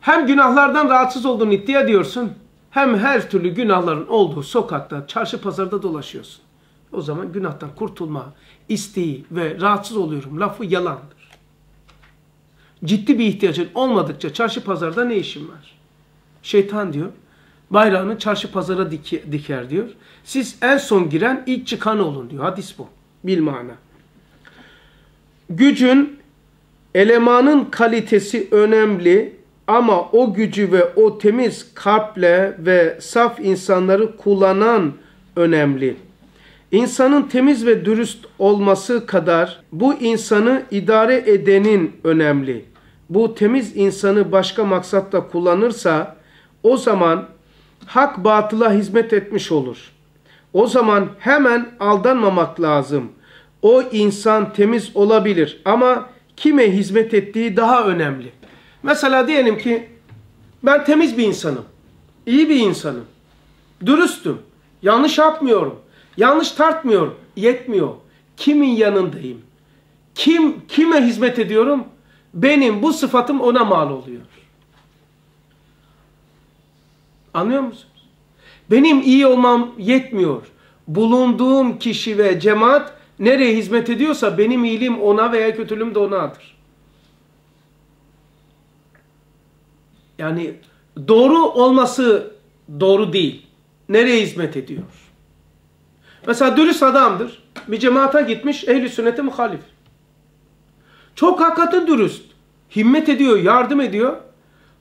hem günahlardan rahatsız olduğunu iddia ediyorsun, hem her türlü günahların olduğu sokakta, çarşı pazarda dolaşıyorsun. O zaman günahtan kurtulma isteği ve rahatsız oluyorum lafı yalandır. Ciddi bir ihtiyacın olmadıkça çarşı pazarda ne işin var? Şeytan diyor, bayrağını çarşı pazara diker diyor. Siz en son giren ilk çıkan olun diyor. Hadis bu. Bilmana. Gücün, elemanın kalitesi önemli ama o gücü ve o temiz kalple ve saf insanları kullanan önemli. İnsanın temiz ve dürüst olması kadar bu insanı idare edenin önemli. Bu temiz insanı başka maksatla kullanırsa o zaman hak batıla hizmet etmiş olur. O zaman hemen aldanmamak lazım. O insan temiz olabilir ama kime hizmet ettiği daha önemli. Mesela diyelim ki ben temiz bir insanım. iyi bir insanım. Dürüstüm. Yanlış yapmıyorum. Yanlış tartmıyorum. Yetmiyor. Kimin yanındayım? Kim kime hizmet ediyorum? Benim bu sıfatım ona mal oluyor. Anlıyor musunuz? Benim iyi olmam yetmiyor. Bulunduğum kişi ve cemaat nereye hizmet ediyorsa benim iyiliğim ona veya kötülüğüm de onadır. Yani doğru olması doğru değil. Nereye hizmet ediyor? Mesela dürüst adamdır. Bir cemaate gitmiş ehli sünnete muhalif. Çok hakikaten dürüst. Himmet ediyor, yardım ediyor.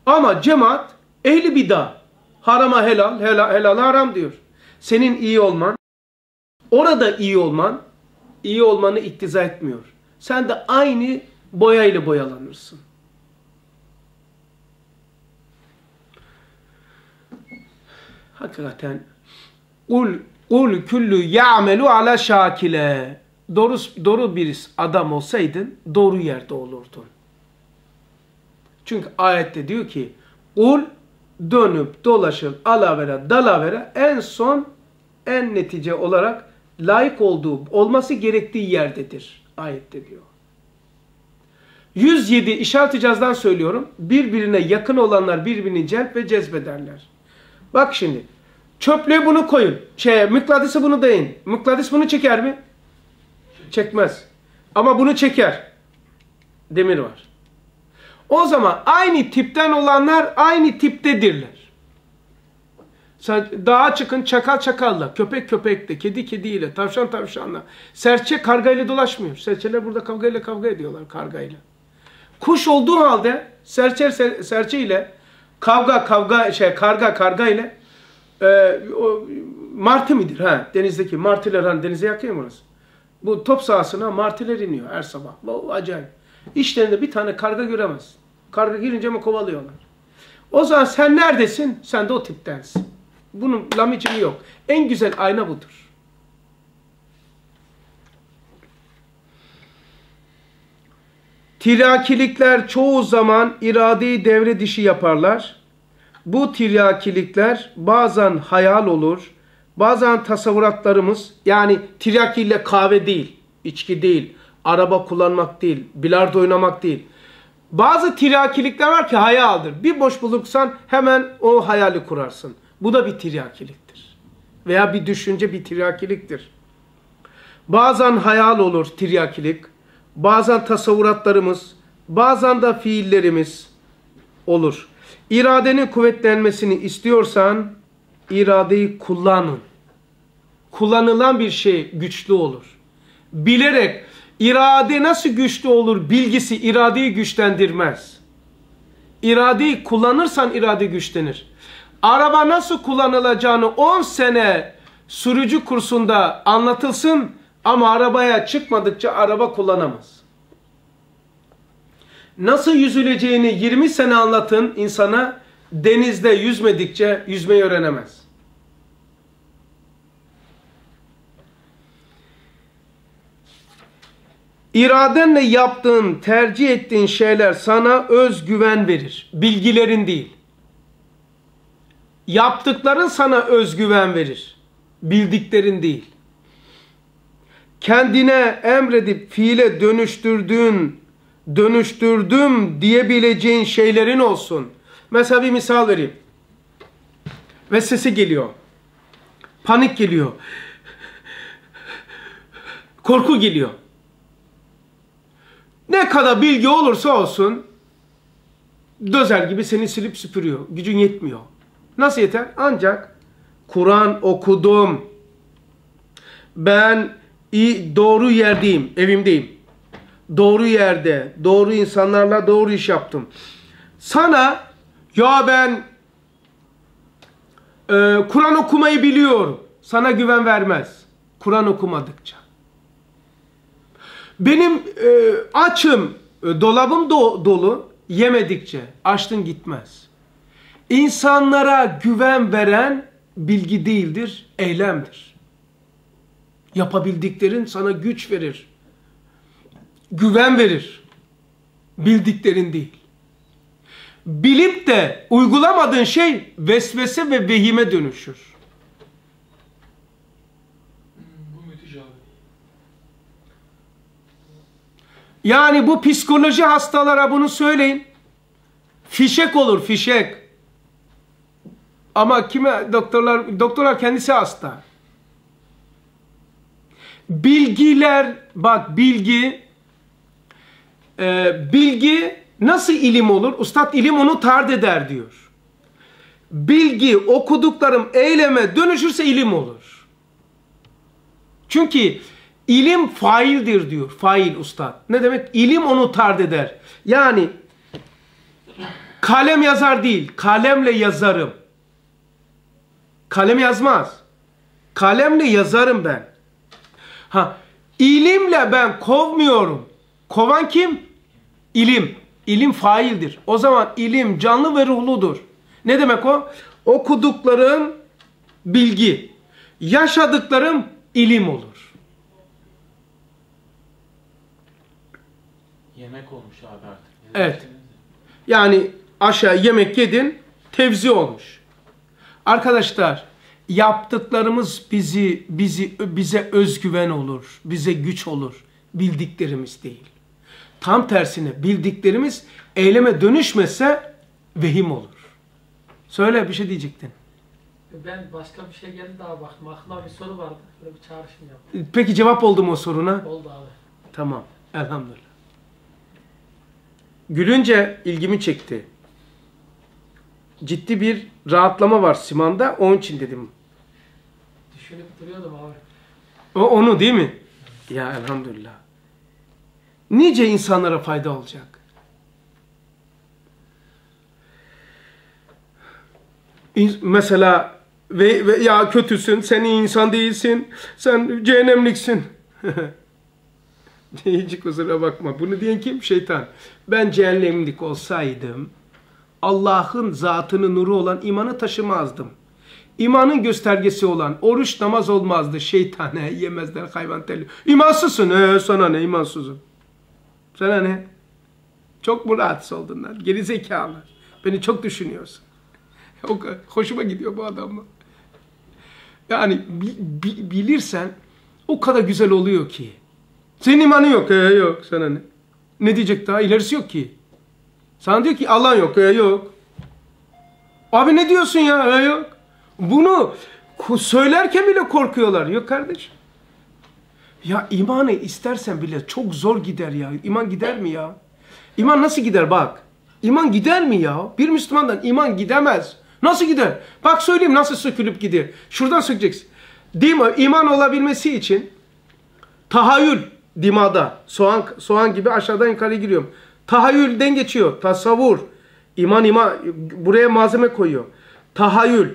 Ama cemaat ehli bida. Harama helal, helal, helal haram diyor. Senin iyi olman, orada iyi olman, iyi olmanı iktiza etmiyor. Sen de aynı boyayla boyalanırsın. Hakikaten ul ul kullu ya'melu ala şakile. Doğru doğru bir adam olsaydın doğru yerde olurdun. Çünkü ayette diyor ki ul dönüp dolaşıp alavere dalavere en son en netice olarak layık olduğu olması gerektiği yerdedir. Ayette diyor. 107 işaret icazdan söylüyorum. Birbirine yakın olanlar birbirini celp ve cezbederler. Bak şimdi. Çöplüğe bunu koyun. Şey, mıknatısı bunu deyin. Mıknatıs bunu çeker mi? Çekmez. Ama bunu çeker. Demir var. O zaman aynı tipten olanlar aynı tiptedirler. Dağa çıkın çakal çakalla, köpek köpekle, kedi kediyle, tavşan tavşanla. Serçe kargayla dolaşmıyor. Serçeler burada kavgayla kavga ediyorlar kargayla. Kuş olduğu halde serçe serçe ile kavga kavga şey karga karga ile e, o, martı midir ha denizdeki martılar hani denize yakıyor mu orası? Bu top sahasına martılar iniyor her sabah. Bu acayip. İşlerinde bir tane karga göremez. Karga girince mi kovalıyorlar? O zaman sen neredesin? Sen de o tiptensin. Bunun lamicimi yok. En güzel ayna budur. Tiryakilikler çoğu zaman iradeyi devre dişi yaparlar. Bu tiryakilikler bazen hayal olur, bazen tasavvuratlarımız yani tiryakiyle kahve değil, içki değil, araba kullanmak değil, bilardo oynamak değil. Bazı tiryakilikler var ki hayaldir. Bir boş bulursan hemen o hayali kurarsın. Bu da bir tiryakiliktir. Veya bir düşünce bir tiryakiliktir. Bazen hayal olur tiryakilik, bazen tasavvuratlarımız, bazen de fiillerimiz olur. İradenin kuvvetlenmesini istiyorsan iradeyi kullanın. Kullanılan bir şey güçlü olur. Bilerek irade nasıl güçlü olur bilgisi iradeyi güçlendirmez. İradeyi kullanırsan irade güçlenir. Araba nasıl kullanılacağını 10 sene sürücü kursunda anlatılsın ama arabaya çıkmadıkça araba kullanamaz. Nasıl yüzüleceğini 20 sene anlatın insana denizde yüzmedikçe yüzmeyi öğrenemez. İradenle yaptığın, tercih ettiğin şeyler sana özgüven verir. Bilgilerin değil. Yaptıkların sana özgüven verir. Bildiklerin değil. Kendine emredip fiile dönüştürdüğün, dönüştürdüm diyebileceğin şeylerin olsun. Mesela bir misal vereyim. Vesvese geliyor. Panik geliyor. Korku geliyor. Ne kadar bilgi olursa olsun dözer gibi seni silip süpürüyor. Gücün yetmiyor. Nasıl yeter? Ancak Kur'an okudum. Ben iyi, doğru yerdeyim, evimdeyim. Doğru yerde, doğru insanlarla doğru iş yaptım. Sana ya ben e, Kur'an okumayı biliyorum. Sana güven vermez. Kur'an okumadıkça. Benim e, açım, e, dolabım do- dolu yemedikçe açtın gitmez. İnsanlara güven veren bilgi değildir, eylemdir. Yapabildiklerin sana güç verir. Güven verir. Bildiklerin değil. Bilip de uygulamadığın şey vesvese ve vehime dönüşür. Yani bu psikoloji hastalara bunu söyleyin. Fişek olur fişek. Ama kime doktorlar doktorlar kendisi hasta. Bilgiler bak bilgi e, bilgi nasıl ilim olur? Ustad ilim onu tard eder diyor. Bilgi okuduklarım eyleme dönüşürse ilim olur. Çünkü ilim faildir diyor. Fail ustad. Ne demek? İlim onu tard eder. Yani kalem yazar değil. Kalemle yazarım. Kalem yazmaz. Kalemle yazarım ben. Ha, ilimle ben kovmuyorum. Kovan kim? İlim. İlim faildir. O zaman ilim canlı ve ruhludur. Ne demek o? Okuduklarım bilgi. Yaşadıklarım ilim olur. Yemek olmuş abi artık. Evet. Yani aşağı yemek yedin, tevzi olmuş. Arkadaşlar, yaptıklarımız bizi bizi bize özgüven olur, bize güç olur. Bildiklerimiz değil. Tam tersine bildiklerimiz eyleme dönüşmese vehim olur. Söyle bir şey diyecektin. Ben başka bir şey geldi daha baktım. Aklıma bir soru vardı. Böyle bir çağrışım yaptım. Peki cevap oldu mu o soruna? Oldu abi. Tamam. Elhamdülillah. Gülünce ilgimi çekti. Ciddi bir rahatlama var Siman'da. Onun için dedim. Düşünüp duruyordum abi. O onu değil mi? Ya elhamdülillah. Nice insanlara fayda olacak. Mesela ve, ve ya kötüsün, sen iyi insan değilsin, sen cehennemliksin. Hiç kusura bakma. Bunu diyen kim? Şeytan. Ben cehennemlik olsaydım Allah'ın zatını nuru olan imanı taşımazdım. İmanın göstergesi olan oruç namaz olmazdı. Şeytane yemezler hayvan teli. İmansızsın. Ee, sana ne imansızım. Sana ne? Çok mu rahatsız oldun lan? Geri zekalı. Beni çok düşünüyorsun. O hoşuma gidiyor bu adamla. Yani bi- bi- bilirsen o kadar güzel oluyor ki. Senin imanın yok. Ee, yok sana ne? Ne diyecek daha? İlerisi yok ki. Sana diyor ki Allah yok. Ee, yok. Abi ne diyorsun ya? Ee, yok. Bunu söylerken bile korkuyorlar. Yok kardeş. Ya imanı istersen bile çok zor gider ya. İman gider mi ya? İman nasıl gider bak. İman gider mi ya? Bir Müslümandan iman gidemez. Nasıl gider? Bak söyleyeyim nasıl sökülüp gider. Şuradan sökeceksin. Mi? İman olabilmesi için tahayyül dimada soğan soğan gibi aşağıdan yukarı giriyorum. Tahayyülden geçiyor. Tasavvur. İman iman buraya malzeme koyuyor. Tahayyül,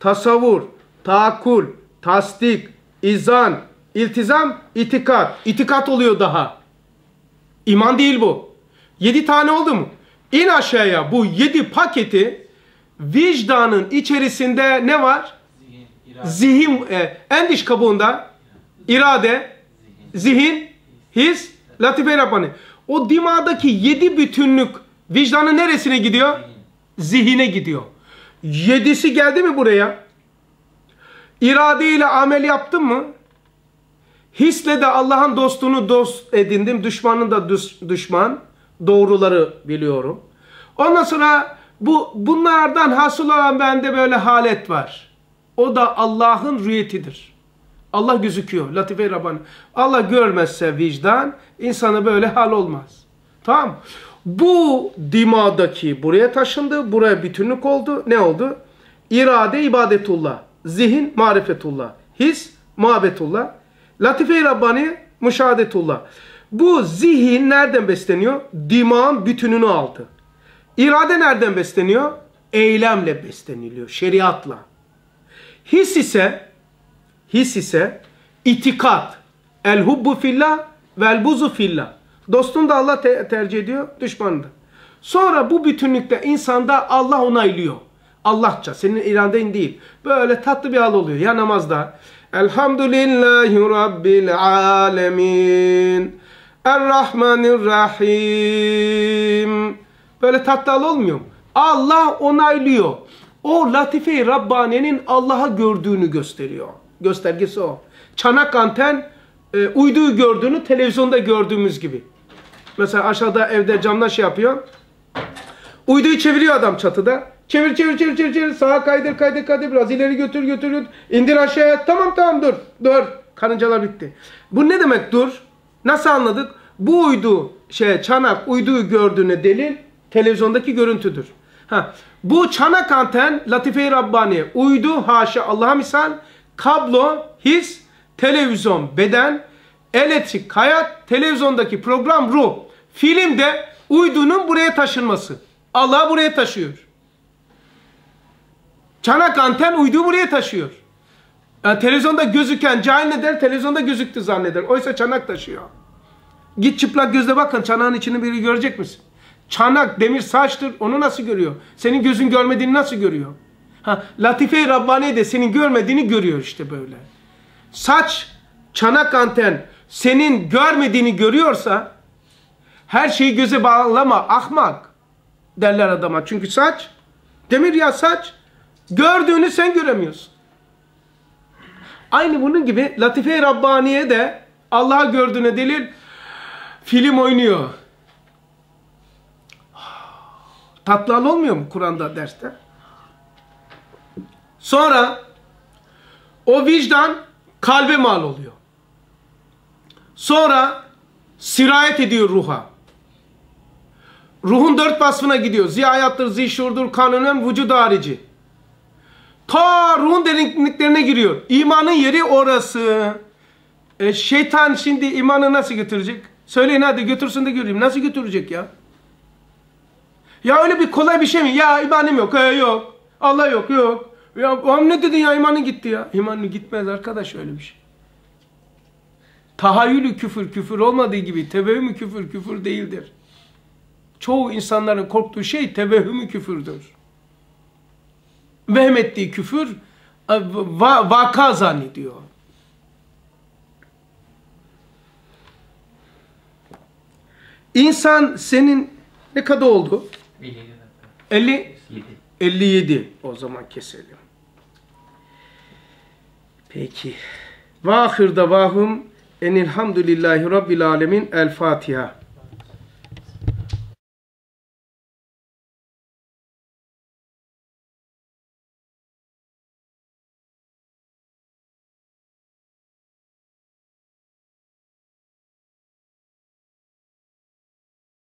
tasavvur, taakkul, tasdik, izan, iltizam, itikat. İtikat oluyor daha. İman değil bu. Yedi tane oldu mu? İn aşağıya bu yedi paketi vicdanın içerisinde ne var? Zihin, e, en dış kabuğunda irade, zihin, his, latife rabbani. O dimadaki yedi bütünlük vicdanın neresine gidiyor? Zihine gidiyor. Yedisi geldi mi buraya? İradeyle amel yaptın mı? Hisle de Allah'ın dostunu dost edindim. Düşmanını da düş- düşman. Doğruları biliyorum. Ondan sonra Bu bunlardan hasıl olan bende böyle halet var. O da Allah'ın rüyetidir. Allah gözüküyor. Latife Rabbani. Allah görmezse vicdan insana böyle hal olmaz. Tamam. Bu dimadaki buraya taşındı. Buraya bütünlük oldu. Ne oldu? İrade ibadetullah. Zihin marifetullah. His muhabbetullah. Latife-i Rabbani müşahadetullah. Bu zihin nereden besleniyor? Dimağın bütününü aldı. İrade nereden besleniyor? Eylemle besleniliyor. Şeriatla. His ise his ise itikat. El hubbu fillah vel buzu fillah. Dostum da Allah te- tercih ediyor, düşmanı da. Sonra bu bütünlükte insanda Allah onaylıyor. Allahça, senin iraden değil. Böyle tatlı bir hal oluyor ya namazda. Elhamdülillahi Rabbil alemin. Errahmanirrahim. Böyle tatlı hal olmuyor mu? Allah onaylıyor. O latife-i Rabbani'nin Allah'a gördüğünü gösteriyor. Göstergesi o. Çanak anten e, uyduyu gördüğünü televizyonda gördüğümüz gibi. Mesela aşağıda evde camdan şey yapıyor. Uyduyu çeviriyor adam çatıda. Çevir çevir çevir çevir çevir. Sağa kaydır kaydır kaydır. Biraz ileri götür götür götür. İndir aşağıya. Tamam tamam dur. Dur. Karıncalar bitti. Bu ne demek dur? Nasıl anladık? Bu uydu şey çanak uyduyu gördüğüne delil televizyondaki görüntüdür. Ha, bu çanak anten Latife-i Rabbani uydu haşa Allah'a misal kablo his televizyon beden elektrik hayat televizyondaki program ruh filmde uydunun buraya taşınması Allah buraya taşıyor. Çanak anten uyduyu buraya taşıyor. Yani televizyonda gözüken cahil ne der? Televizyonda gözüktü zanneder. Oysa çanak taşıyor. Git çıplak gözle bakın çanağın içini biri görecek misin? Çanak demir saçtır. Onu nasıl görüyor? Senin gözün görmediğini nasıl görüyor? Ha, Latife-i Rabbani de senin görmediğini görüyor işte böyle. Saç, çanak anten senin görmediğini görüyorsa her şeyi göze bağlama ahmak derler adama. Çünkü saç demir ya saç gördüğünü sen göremiyorsun. Aynı bunun gibi Latife-i Rabbaniye de Allah'a gördüğüne delil film oynuyor. Tatlı olmuyor mu Kur'an'da derste? Sonra o vicdan kalbe mal oluyor. Sonra sirayet ediyor ruha. Ruhun dört vasfına gidiyor. Ziyayattır, zişurdur, kanunun vücud harici. Ta ruhun derinliklerine giriyor. İmanın yeri orası. E, şeytan şimdi imanı nasıl götürecek? Söyleyin hadi götürsün de göreyim. Nasıl götürecek ya? Ya öyle bir kolay bir şey mi? Ya imanım yok. E, yok. Allah yok. Yok. Ya oğlum ne dedin ya imanın gitti ya. İmanın gitmez arkadaş öyle bir şey. Tahayyülü küfür küfür olmadığı gibi tevehümü küfür küfür değildir. Çoğu insanların korktuğu şey tevehümü küfürdür. Vehmettiği küfür va vaka zannediyor. İnsan senin ne kadar oldu? 50 7. 57 o zaman keselim. Peki. Ve ahir davahum enilhamdülillahi rabbil alemin el Fatiha.